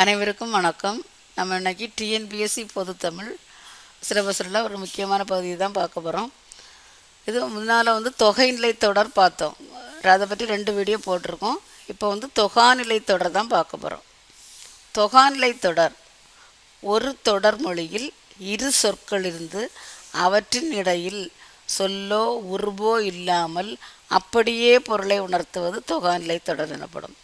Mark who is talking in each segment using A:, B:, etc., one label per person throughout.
A: அனைவருக்கும் வணக்கம். நம்ம இன்னைக்கு டிஎன்பிஎஸ்சி பொதுத்தமிழ் சிலபஸில் ஒரு முக்கியமான பகுதியை தான் பார்க்க போகிறோம் இது முன்னால் வந்து தொகைநிலை தொடர் பார்த்தோம். அதை பற்றி ரெண்டு வீடியோ போட்டிருக்கோம். இப்போ வந்து தொகாநிலை தொடர் தான் பார்க்க போகிறோம் தொகாநிலை தொடர் ஒரு தொடர் மொழியில் இரு சொற்கள் இருந்து அவற்றின் இடையில் சொல்லோ உருவோ இல்லாமல் அப்படியே பொருளை உணர்த்துவது தொகாநிலை தொடர் எனப்படும்.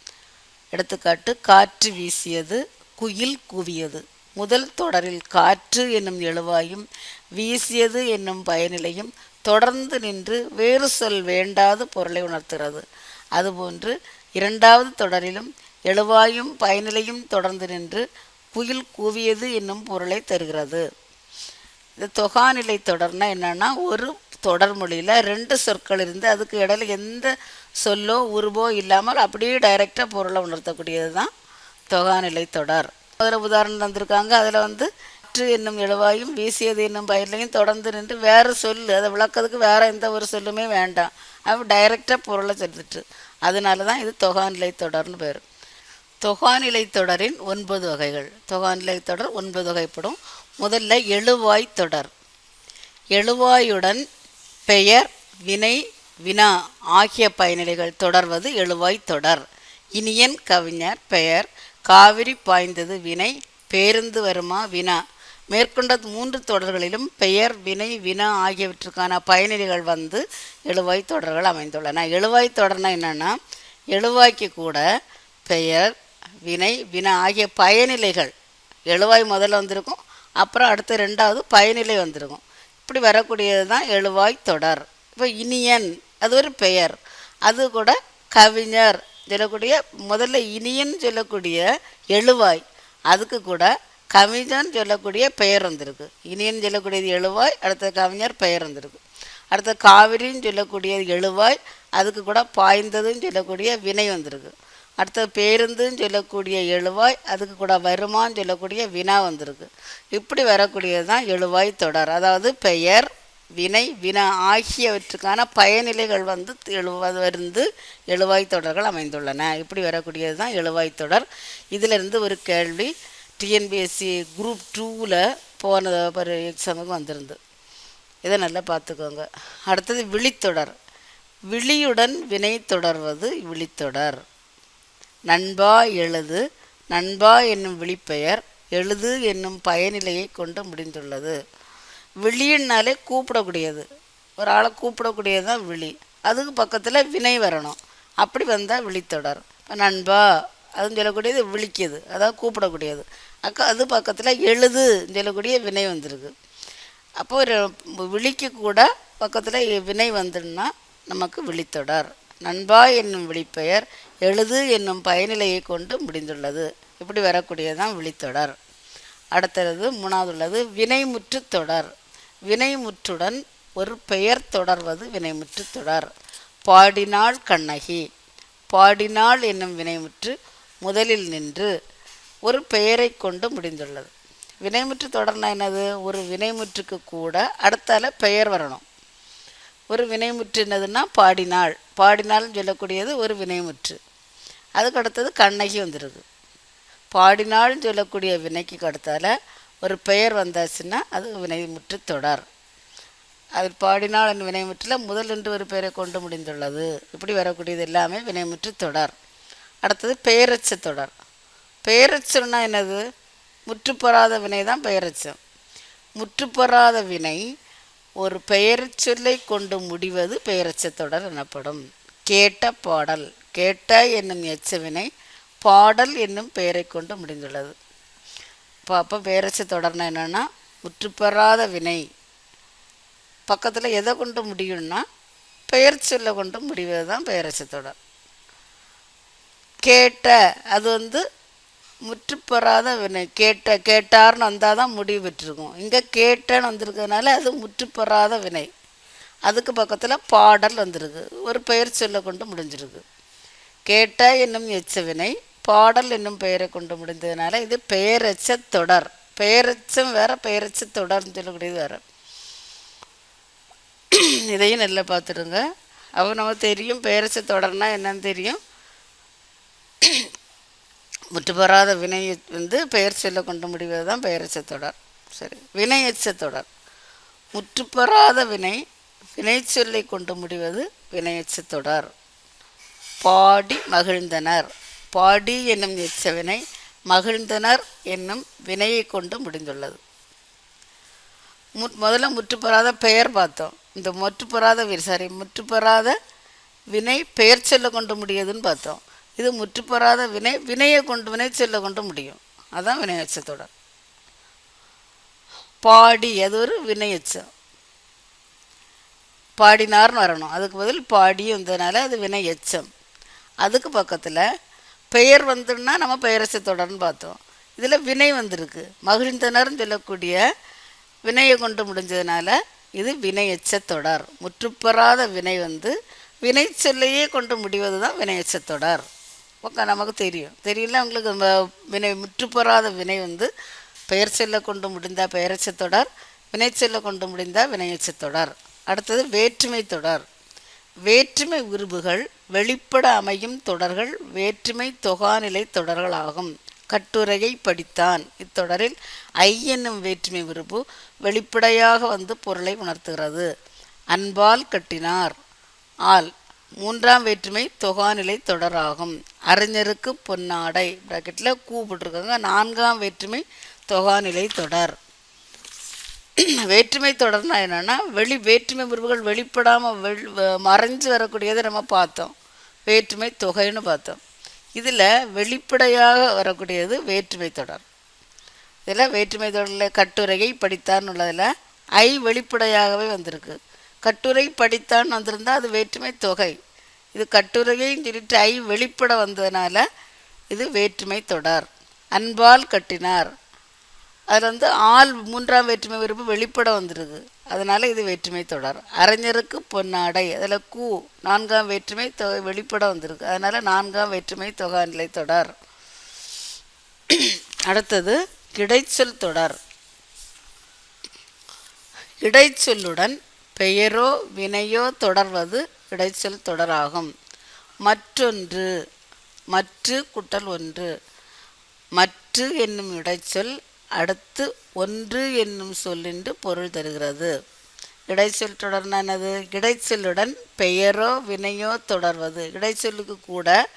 A: எடுத்துக்காட்டு காற்று வீசியது குயில் கூவியது. முதல் தொடரில் காற்று என்னும் எழுவாயும் வீசியது என்னும் பயனிலையும் தொடர்ந்து நின்று வேறு சொல் வேண்டாத பொருளை உணர்த்துகிறது. அதுபோன்று இரண்டாவது தொடரிலும் எழுவாயும் பயனிலையும் தொடர்ந்து நின்று குயில் கூவியது என்னும் பொருளை தருகிறது. இந்த தொகாநிலை தொடர்னா என்னன்னா ஒரு தொடர்மொழியில் ரெண்டு சொற்கள் இருந்து அதுக்கு இடையில எந்த சொல்லோ உருவோ இல்லாமல் அப்படியே டைரெக்டாக பொருளை உணர்த்தக்கூடியது தான் தொகாநிலை தொடர். அதில் உதாரணம் தந்திருக்காங்க. அதில் வந்து அற்று என்னும் எழுவாயும் வீசியது என்னும் பயிர்லையும் தொடர்ந்து நின்று வேறு சொல் அதை விளக்கிறதுக்கு வேறு எந்த ஒரு சொல்லுமே வேண்டாம். அப்போ டைரெக்டாக பொருளை சொல்லிட்டு அதனால தான் இது தொகாநிலை தொடர்னு பேர். தொகாநிலை தொடரின் ஒன்பது வகைகள். தொகாநிலை தொடர் ஒன்பது வகைப்படும். முதல்ல எழுவாய் தொடர். எழுவாயுடன் பெயர் வினை வினா ஆகிய பயனிலைகள் தொடர்வது எழுவாய் தொடர். இனியன் கவிஞர் பெயர் காவிரி பாய்ந்தது வினை பேருந்து வருமா வினா. மேற்கொண்ட மூன்று தொடர்களிலும் பெயர் வினை வினா ஆகியவற்றுக்கான பயனிலைகள் வந்து எழுவாய் தொடர்கள் அமைந்துள்ளன. எழுவாய் தொடர்னா என்னென்னா எழுவாய்க்கு கூட பெயர் வினை வினா ஆகிய பயனிலைகள் எழுவாய் முதல்ல வந்திருக்கும் அப்புறம் அடுத்து ரெண்டாவது பயனிலை வந்திருக்கும். இப்படி வரக்கூடியது தான் எழுவாய் தொடர். இப்போ இனியன் அது ஒரு பெயர். அது கூட கவிஞர் சொல்லக்கூடிய முதல்ல இனியன் சொல்லக்கூடிய எழுவாய். அதுக்கு கூட கவிஞன் சொல்லக்கூடிய பெயர் வந்திருக்கு. இனியன் சொல்லக்கூடியது எழுவாய் அடுத்த கவிஞர் பெயர் வந்திருக்கு. அடுத்த காவிரின்னு சொல்லக்கூடியது எழுவாய் அதுக்கு கூட பாய்ந்ததுன்னு சொல்லக்கூடிய வினை வந்திருக்கு. அடுத்தது பேருந்துன்னு சொல்லக்கூடிய எழுவாய் அதுக்கு கூட வருமான்னு சொல்லக்கூடிய வினா வந்திருக்கு. இப்படி வரக்கூடியது தான் எழுவாய் தொடர். அதாவது பெயர் வினை வினா ஆகியவற்றுக்கான பயனிலைகள் வந்து எழுவது வந்து எழுவாய் தொடர்கள் அமைந்துள்ளன. இப்படி வரக்கூடியது தான் எழுவாய் தொடர். இதிலிருந்து ஒரு கேள்வி டிஎன்பிஎஸ்சி குரூப் டூவில் போன ஒரு எக்ஸாமுக்கு வந்திருந்து. இதை நல்லா பார்த்துக்கோங்க. அடுத்தது விழித்தொடர். விழியுடன் வினை தொடர்வது விழித்தொடர். நண்பா எழுது நண்பா என்னும் விழிப்பெயர் எழுது என்னும் பயனிலையை கொண்டு முடிந்துள்ளது. விழின்னாலே கூப்பிடக்கூடியது. ஒரு ஆளை கூப்பிடக்கூடியது தான் விழி. அதுக்கு பக்கத்தில் வினை வரணும். அப்படி வந்தால் விழித்தொடர். இப்போ நண்பா அதுன்னு சொல்லக்கூடியது விழிக்குது. அதாவது கூப்பிடக்கூடியது. அக்கா அது பக்கத்தில் எழுது சொல்லக்கூடிய வினை வந்திருக்கு. அப்போ ஒரு விழிக்கு கூட பக்கத்தில் வினை வந்துன்னா நமக்கு விழித்தொடர். நண்பா என்னும் விழிப்பெயர் எழுது என்னும் பயனிலையை கொண்டு முடிந்துள்ளது. இப்படி வரக்கூடியதான் விழித்தொடர். அடுத்தது மூணாவது உள்ளது வினைமுற்று தொடர். வினைமுற்றுடன் ஒரு பெயர் தொடர்வது வினைமுற்று தொடர். பாடினாள் கண்ணகி. பாடினாள் என்னும் வினைமுற்று முதலில் நின்று ஒரு பெயரை கொண்டு முடிந்துள்ளது. வினைமுற்று தொடர்னா என்னது? ஒரு வினைமுற்றுக்கு கூட அடுத்தால பெயர் வரணும். ஒரு வினைமுற்று என்னதுன்னா பாடினாள். பாடினாள்னு சொல்லக்கூடியது ஒரு வினைமுற்று. அதுக்கு அடுத்தது கண்ணகி வந்துடுது பாடினாள்னு சொல்லக்கூடிய வினைக்கு அடுத்தால ஒரு பெயர் வந்தாச்சுன்னா அது வினைமுற்று தொடர். அது பாடினாள் என் வினைமுற்றில் முதல் என்று ஒரு பெயரை கொண்டு முடிந்துள்ளது. இப்படி வரக்கூடியது எல்லாமே வினைமுற்று தொடர். அடுத்தது பெயரச்ச தொடர். பெயரச்சம்னா என்னது? முற்றுப்பெறாத வினை தான் பெயரச்சம். முற்றுப்பெறாத வினை ஒரு பெயர் சொல்லை கொண்டு முடிவது பெயரச்ச தொடர் எனப்படும். கேட்ட பாடல். கேட்ட என்னும் எச்சவினை பாடல் என்னும் பெயரை கொண்டு முடிந்துள்ளது. இப்போ அப்போ பெயரச்ச தொடர்னா என்னென்னா முற்றுப்பெறாத வினை. பக்கத்தில் எதை கொண்டு முடியும்னா பெயர் சொல்ல கொண்டு முடிவது தான் பெயரச்ச தொடர் கேட்ட அது வந்து முற்றுப்பெறாத வினை கேட்ட கேட்டார்னு வந்தால் தான் முடிவு பெற்றிருக்கும். இங்கே கேட்டேன்னு வந்திருக்கிறதுனால அது முற்றுப்பெறாத வினை அதுக்கு பக்கத்தில் பாடல் வந்திருக்கு. ஒரு பெயர் சொல்ல கொண்டு முடிஞ்சிருக்கு. கேட்ட என்னும் எச்ச வினை பாடல் என்னும் பெயரை கொண்டு முடிந்ததுனால இது பெயரச்ச தொடர். பெயரச்சம் வேற பெயரச்ச தொடர்னு சொல்லக்கூடியது வேற. இதையும் நல்லா பார்த்துருங்க. அப்போ நமக்கு தெரியும் பெயரச்ச தொடர்னா என்னன்னு தெரியும். முற்றுப்பெறாத வினை வந்து பெயர் சொல்ல கொண்டு முடிவது தான் பெயரச்ச தொடர் சரி வினையச்ச தொடர் முற்றுப்பெறாத வினை வினை சொல்லை கொண்டு முடிவது வினையச்ச தொடர் பாடி மகிழ்ந்தனர். பாடி என்னும் எச்ச வினை மகிழ்ந்தனர் என்னும் வினையை கொண்டு முடிந்துள்ளது. மு முதல்ல முற்றுப்பெறாத பெயர் பார்த்தோம். இந்த முற்றுப்பெறாத சாரி முற்றுப்பெறாத வினை பெயர் சொல்ல கொண்டு முடியதுன்னு பார்த்தோம். இது முற்றுப்பெறாத வினை வினையை கொண்டு வினை சொல்ல கொண்டு முடியும். அதான் வினையச்சத்தொடர் பாடி அது ஒரு வினையச்சம் பாடினார்னு வரணும். அதுக்கு பதில் பாடி வந்ததுனால அது வினை எச்சம் அதுக்கு பக்கத்தில் பெயர் வந்துன்னா நம்ம பெயரசை தொடர்னு பார்த்தோம். இதில் வினை வந்திருக்கு. மகிழ்ந்தனர்னு சொல்லக்கூடிய வினையை கொண்டு முடிஞ்சதுனால இது வினையச்ச தொடர். முற்றுப்பெறாத வினை வந்து வினை சொல்லையே கொண்டு முடிவது தான் வினையச்ச தொடர். ஓகே நமக்கு தெரியும். தெரியல உங்களுக்கு ம- வினை முற்றுப்பெறாத வினை வந்து பெயர் செல்ல கொண்டு முடிந்தால் பெயரச்ச தொடர் வினை செல்ல கொண்டு முடிந்தால் வினையச்ச தொடர் அடுத்தது வேற்றுமை தொடர். வேற்றுமை உருபுகள் வெளிப்பட அமையும் தொடர்கள் வேற்றுமை தொகாநிலை தொடர்களாகும் கட்டுரையை படித்தான். இத்தொடரில் ஐ என்னும் வேற்றுமை உருபு வெளிப்படையாக வந்து பொருளை உணர்த்துகிறது. அன்பால் கட்டினார். ஆல். மூன்றாம் வேற்றுமை தொகாநிலை தொடராகும். அறிஞருக்கு பொன்னாடை ப்ராக்கெட்டில் கூ போட்டிருக்காங்க. நான்காம் வேற்றுமை தொகாநிலை தொடர். வேற்றுமை தொடர்னா என்னென்னா வெளி வேற்றுமை உறவுகள் வெளிப்படாமல் வெள் மறைஞ்சு வரக்கூடியதை நம்ம பார்த்தோம். வேற்றுமை தொகைன்னு பார்த்தோம். இதில் வெளிப்படையாக வரக்கூடியது வேற்றுமை தொடர். இதில் வேற்றுமை தொடரில் கட்டுரையை படித்தான்னு உள்ளதில் ஐ வெளிப்படையாகவே வந்திருக்கு. கட்டுரை படித்தான் வந்திருந்தால் அது வேற்றுமை தொகை. இது கட்டுரையையும் சொல்லிட்டு ஐ வெளிப்பட வந்ததுனால இது வேற்றுமை தொடர். அன்பால் கட்டினார். அதில் வந்து ஆள் மூன்றாம் வேற்றுமை விருப்பு வெளிப்பட வந்திருக்கு அதனால் இது வேற்றுமை தொடர். அறிஞருக்கு பொன்னாடை அதில் கூ நான்காம் வேற்றுமை தொகை வெளிப்பட வந்திருக்கு. அதனால் நான்காம் வேற்றுமை தொகாநிலை தொடர். அடுத்தது கிடைச்சொல் தொடர். இடைச்சொல்லுடன் பெயரோ வினையோ தொடர்வது இடைச்சல் தொடராகும். மற்றொன்று மற்று குட்டல் ஒன்று. மற்று என்னும் இடைச்சொல் அடுத்து ஒன்று என்னும் சொல் என்று பொருள் தருகிறது. இடைச்சொல் தொடர்னா என்னது? இடைச்சொல்லுடன் பெயரோ வினையோ தொடர்வது. இடைச்சொல்லுக்கு கூட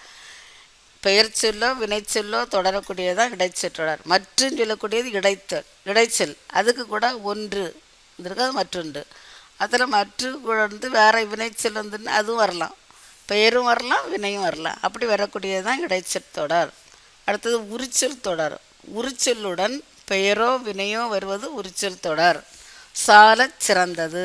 A: பெயர் சொல்லோ வினைச்சொல்லோ தொடரக்கூடியதான் இடைச்சொல் தொடர். மற்றும் சொல்லக்கூடியது இடைத்தல் இடைச்சொல். அதுக்கு கூட ஒன்று. இருக்காது மற்றொன்று. அதில் மற்ற குழந்து வேறு வினை வினைச்சொல் அதுவும் வரலாம். பெயரும் வரலாம் வினையும் வரலாம். அப்படி வரக்கூடியது தான் இடைச்சல் தொடர். அடுத்தது உரிச்சல் தொடர். உரிச்சொல்லுடன் பெயரோ வினையோ வருவது உரிச்சல் தொடர். சால சிறந்தது.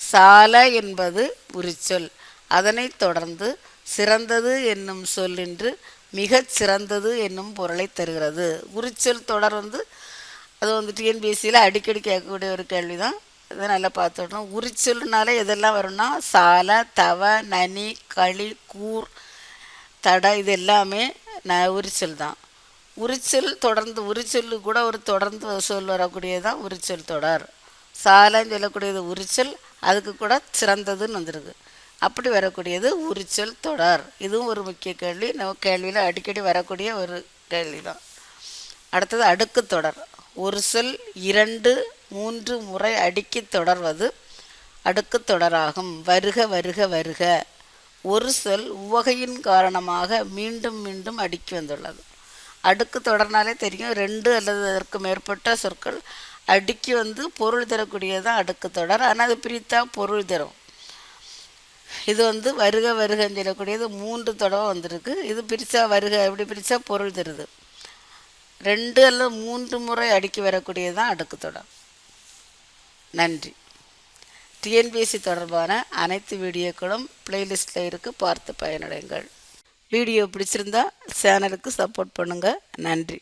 A: சால என்பது உரிச்சொல். அதனைத் தொடர்ந்து சிறந்தது என்னும் சொல்லின்று மிகச் சிறந்தது என்னும் பொருளை தருகிறது. உரிச்சொல் தொடர் வந்து அது வந்து டிஎன்பிஎஸ்சியில் அடிக்கடி கேட்கக்கூடிய ஒரு கேள்வி தான் இதை நல்லா பார்த்துடணும். உரிச்சல்னாலே எதெல்லாம் வரும்னா சால தவ நனி களி கூர் தடை இது எல்லாமே ந உரிச்சல் தான். உரிச்சல் தொடர்ந்து உரிச்சல் கூட ஒரு தொடர்ந்து சொல் வரக்கூடியதான் உரிச்சல் தொடர். சாலைன்னு சொல்லக்கூடியது உரிச்சல் அதுக்கு கூட சிறந்ததுன்னு வந்திருக்கு. அப்படி வரக்கூடியது உரிச்சல் தொடர். இதுவும் ஒரு முக்கிய கேள்வி. நம்ம கேள்வியில் அடிக்கடி வரக்கூடிய ஒரு கேள்வி தான் அடுத்தது அடுக்கு தொடர். ஒரு சொல் இரண்டு மூன்று முறை அடுக்கி தொடர்வது அடுக்கு தொடராகும். வருக வருக வருக. ஒரு சொல் உவகையின் காரணமாக மீண்டும் மீண்டும் அடுக்கி வந்துள்ளது. அடுக்கு தொடர்னாலே தெரியும் ரெண்டு அல்லது அதற்கு மேற்பட்ட சொற்கள் அடுக்கி வந்து பொருள் தரக்கூடியதான் அடுக்கு தொடர். ஆனால் அது பிரித்தா பொருள் தரும். இது வந்து வருக வருகன்னு சொல்லக்கூடியது மூன்று தடவை வந்திருக்கு. இது பிரித்தா வருக எப்படி பிரித்தா பொருள் தருது. ரெண்டு அல்லது மூன்று முறை அடுக்கி வரக்கூடியது தான் அடுக்கு தொடர். நன்றி. டிஎன்பிஎஸ்சி தொடர்பான அனைத்து வீடியோக்களும் பிளேலிஸ்ட்டில் இருக்குது பார்த்து பயனடைங்கள் வீடியோ பிடிச்சிருந்தா சேனலுக்கு சப்போர்ட் பண்ணுங்கள் நன்றி.